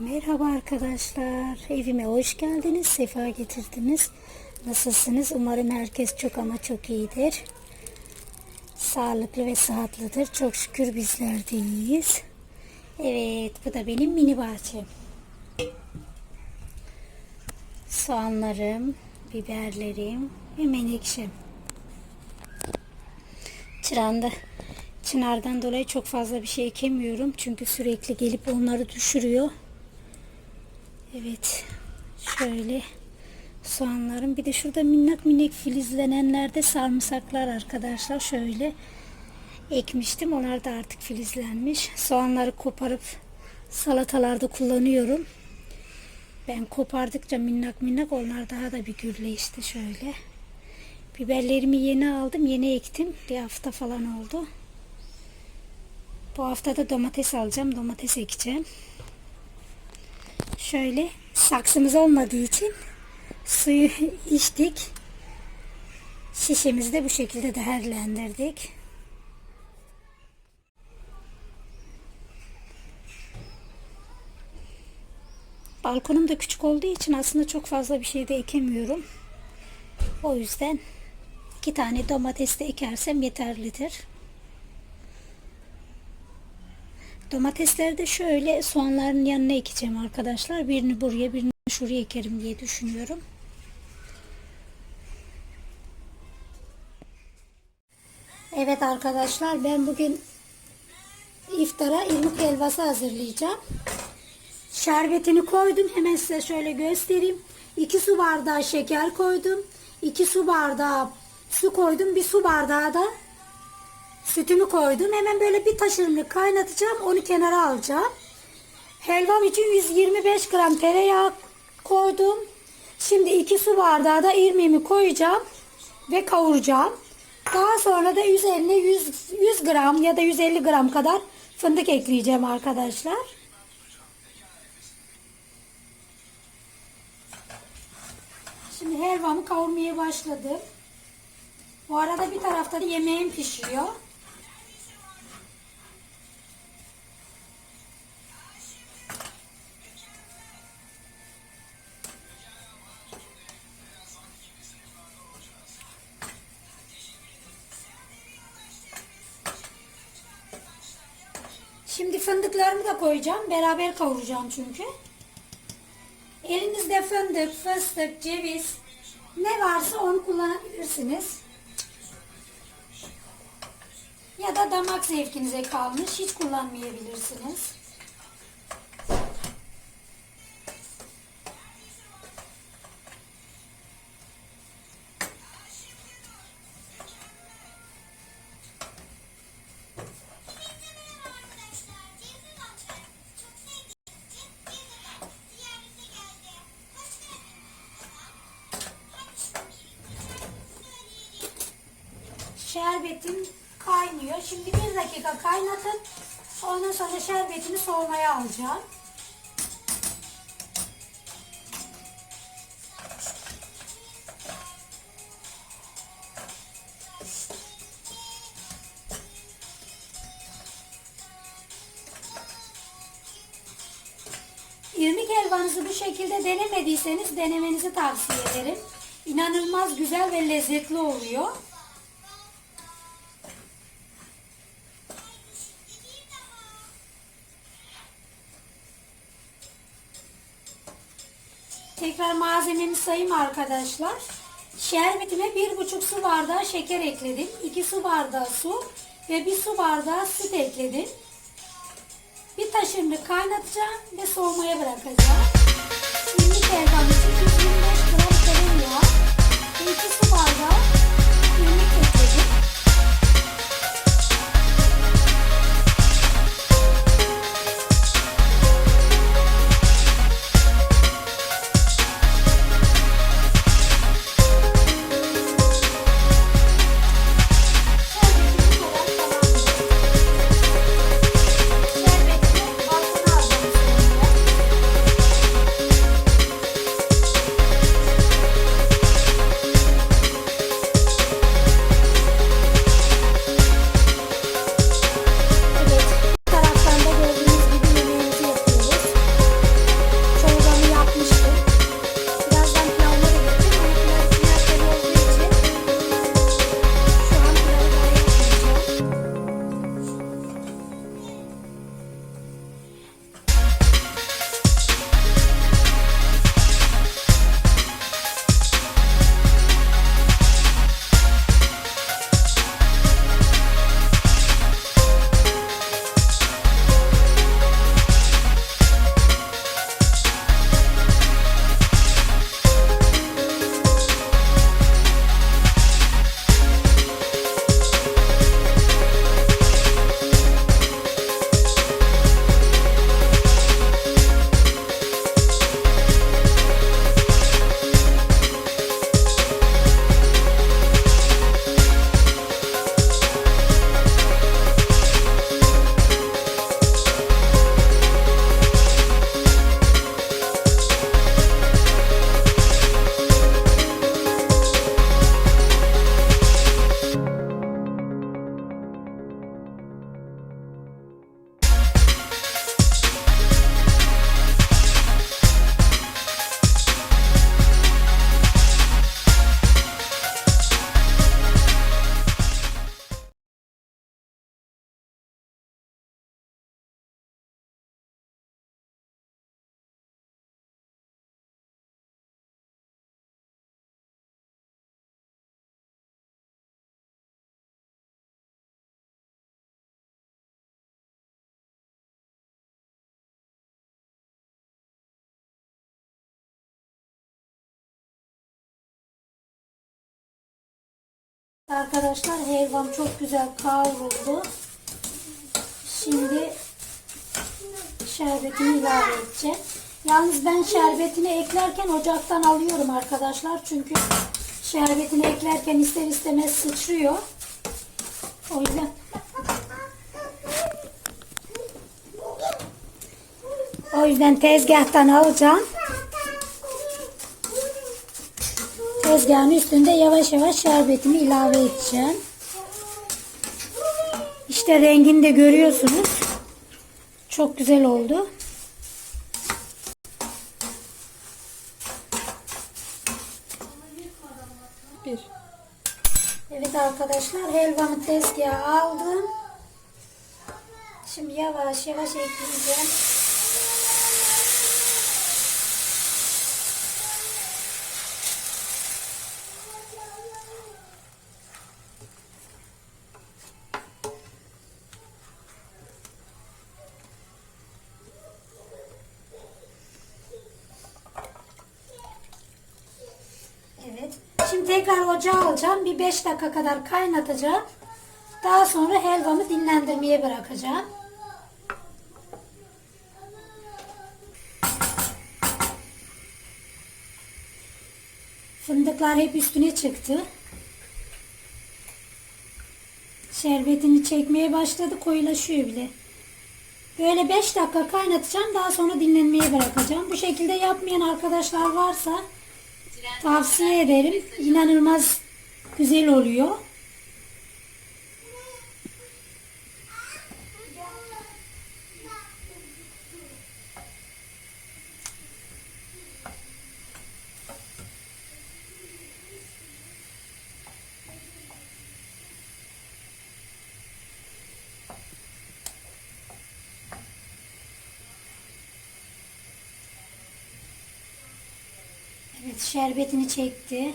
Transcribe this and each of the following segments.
Merhaba arkadaşlar. Evime hoş geldiniz. Sefa getirdiniz. Nasılsınız? Umarım herkes çok ama çok iyidir. Sağlıklı ve sıhhatlidir. Çok şükür bizler de iyiyiz. Evet, bu da benim mini bahçem. Soğanlarım, biberlerim ve menekşem. Çırağında Çınardan dolayı çok fazla bir şey ekemiyorum. Çünkü sürekli gelip onları düşürüyor. Evet. Şöyle soğanlarım. Bir de şurada minnak minik filizlenenlerde sarımsaklar arkadaşlar. Şöyle ekmiştim. Onlar da artık filizlenmiş. Soğanları koparıp salatalarda kullanıyorum. Ben kopardıkça minnak minnak onlar daha da bir gürleşti şöyle. Biberlerimi yeni aldım. Yeni ektim. Bir hafta falan oldu. Bu hafta da domates alacağım. Domates ekeceğim. Şöyle saksımız olmadığı için suyu içtik. Şişemizi de bu şekilde değerlendirdik. Balkonum da küçük olduğu için aslında çok fazla bir şey de ekemiyorum. O yüzden iki tane domates de ekersem yeterlidir. Domatesleri de şöyle soğanların yanına ekeceğim arkadaşlar. Birini buraya birini şuraya ekerim diye düşünüyorum. Evet arkadaşlar ben bugün iftara irmik helvası hazırlayacağım. Şerbetini koydum. Hemen size şöyle göstereyim. 2 su bardağı şeker koydum. 2 su bardağı su koydum. Bir su bardağı da sütümü koydum. Hemen böyle bir taşırımlık kaynatacağım. Onu kenara alacağım. Helvam için 125 gram tereyağı koydum. Şimdi 2 su bardağı da irmiğimi koyacağım ve kavuracağım. Daha sonra da üzerine 100, 100 gram ya da 150 gram kadar fındık ekleyeceğim arkadaşlar. Şimdi helvamı kavurmaya başladım. Bu arada bir tarafta yemeğim pişiyor. Şimdi fındıklarımı da koyacağım. Beraber kavuracağım çünkü. Elinizde fındık, fıstık, ceviz ne varsa onu kullanabilirsiniz. Ya da damak zevkinize kalmış. Hiç kullanmayabilirsiniz. Şerbetim kaynıyor. Şimdi bir dakika kaynatın. Ondan sonra şerbetini soğumaya alacağım. İrmik helvanızı bu şekilde denemediyseniz denemenizi tavsiye ederim. İnanılmaz güzel ve lezzetli oluyor. Malzememi sayayım arkadaşlar. Şerbetime bir buçuk su bardağı şeker ekledim. 2 su bardağı su ve bir su bardağı süt ekledim. Bir taşımlık kaynatacağım ve soğumaya bırakacağım. Şimdi helvamı 225 gram tereyağı ve 2 su bardağı Arkadaşlar helvam çok güzel kavruldu. Şimdi şerbetini ilave edeceğim. Yalnız ben şerbetini eklerken ocaktan alıyorum arkadaşlar. Çünkü şerbetini eklerken ister istemez sıçrıyor. O yüzden o yüzden tezgahtan alacağım. Tezgahın üstünde yavaş yavaş şerbetimi ilave edeceğim. İşte rengini de görüyorsunuz. Çok güzel oldu. Bir. Evet arkadaşlar helvamı tezgaha aldım. Şimdi yavaş yavaş ekleyeceğim. Evet. Şimdi tekrar ocağa alacağım. Bir 5 dakika kadar kaynatacağım. Daha sonra helvamı dinlendirmeye bırakacağım. Fındıklar hep üstüne çıktı. Şerbetini çekmeye başladı. Koyulaşıyor bile. Böyle 5 dakika kaynatacağım. Daha sonra dinlenmeye bırakacağım. Bu şekilde yapmayan arkadaşlar varsa tavsiye ederim. İnanılmaz güzel oluyor. Şerbetini çekti.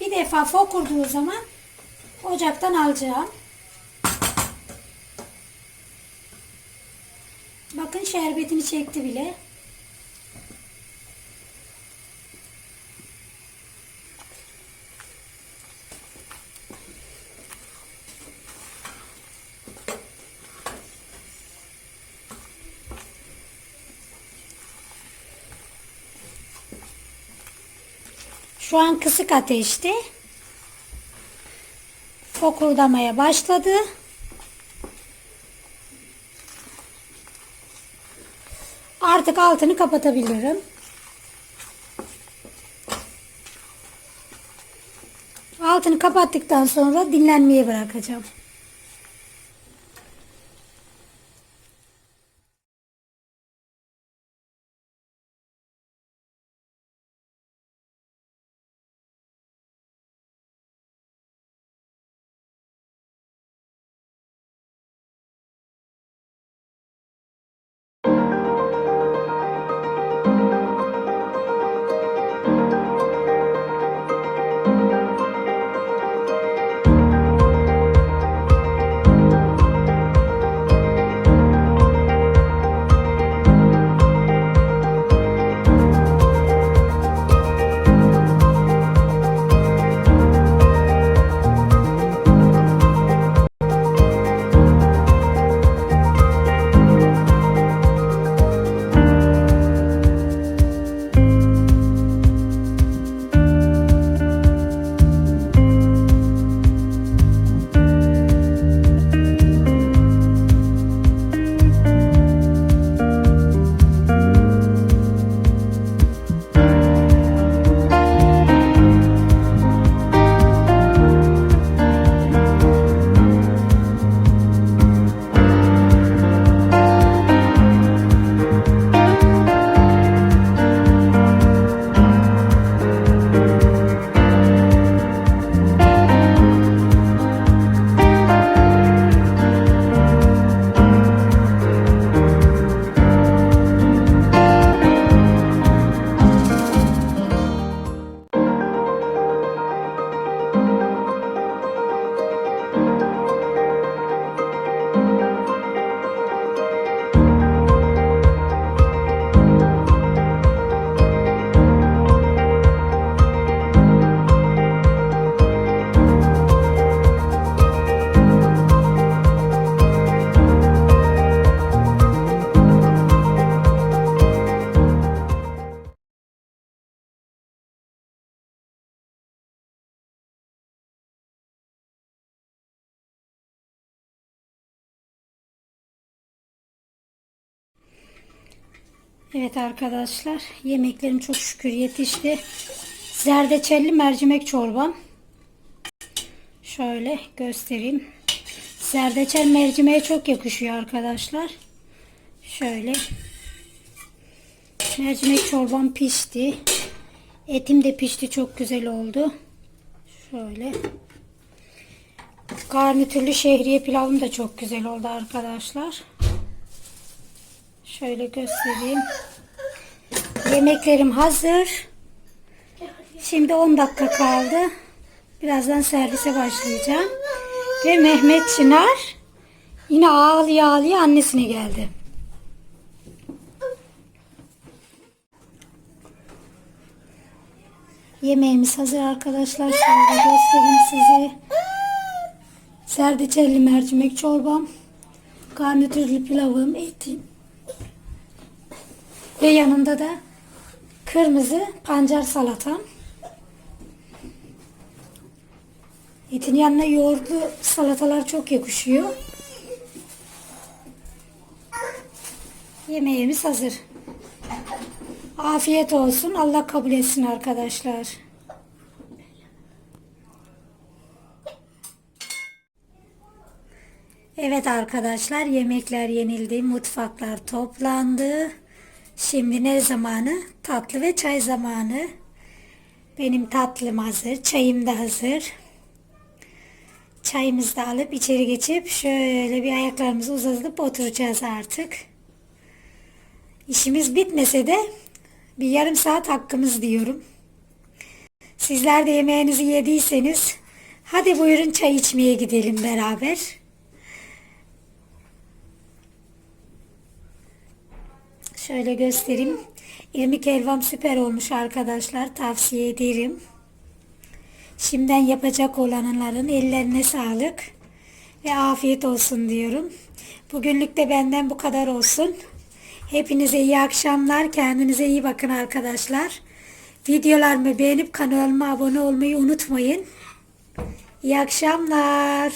Bir defa fokurduğu zaman ocaktan alacağım. Bakın şerbetini çekti bile. Şu an kısık ateşte. Fokurdamaya başladı. Artık altını kapatabilirim. Altını kapattıktan sonra dinlenmeye bırakacağım. Evet arkadaşlar yemeklerim çok şükür yetişti. Zerdeçelli mercimek çorbam. Şöyle göstereyim. Zerdeçel mercimeğe çok yakışıyor arkadaşlar. Şöyle. Mercimek çorbam pişti. Etim de pişti çok güzel oldu. Şöyle. Garnitürlü şehriye pilavım da çok güzel oldu arkadaşlar. Şöyle göstereyim. Yemeklerim hazır. Şimdi 10 dakika kaldı. Birazdan servise başlayacağım. Ve Mehmet Çınar yine ağlıyor ağlıyor annesine geldi. Yemeğimiz hazır arkadaşlar. Şöyle göstereyim size. Serdeçelli mercimek çorbam. Garnitürlü pilavım, etim. Ve yanında da kırmızı pancar salatam. Etin yanına yoğurtlu salatalar çok yakışıyor. Yemeğimiz hazır. Afiyet olsun. Allah kabul etsin arkadaşlar. Evet arkadaşlar yemekler yenildi. Mutfaklar toplandı. Şimdi ne zamanı? Tatlı ve çay zamanı. Benim tatlım hazır. Çayım da hazır. Çayımızı da alıp içeri geçip şöyle bir ayaklarımızı uzatıp oturacağız artık. İşimiz bitmese de bir yarım saat hakkımız diyorum. Sizler de yemeğinizi yediyseniz hadi buyurun çay içmeye gidelim beraber. Şöyle göstereyim. İrmik helvam süper olmuş arkadaşlar. Tavsiye ederim. Şimdiden yapacak olanların ellerine sağlık ve afiyet olsun diyorum. Bugünlük de benden bu kadar olsun. Hepinize iyi akşamlar. Kendinize iyi bakın arkadaşlar. Videolarımı beğenip kanalıma abone olmayı unutmayın. İyi akşamlar.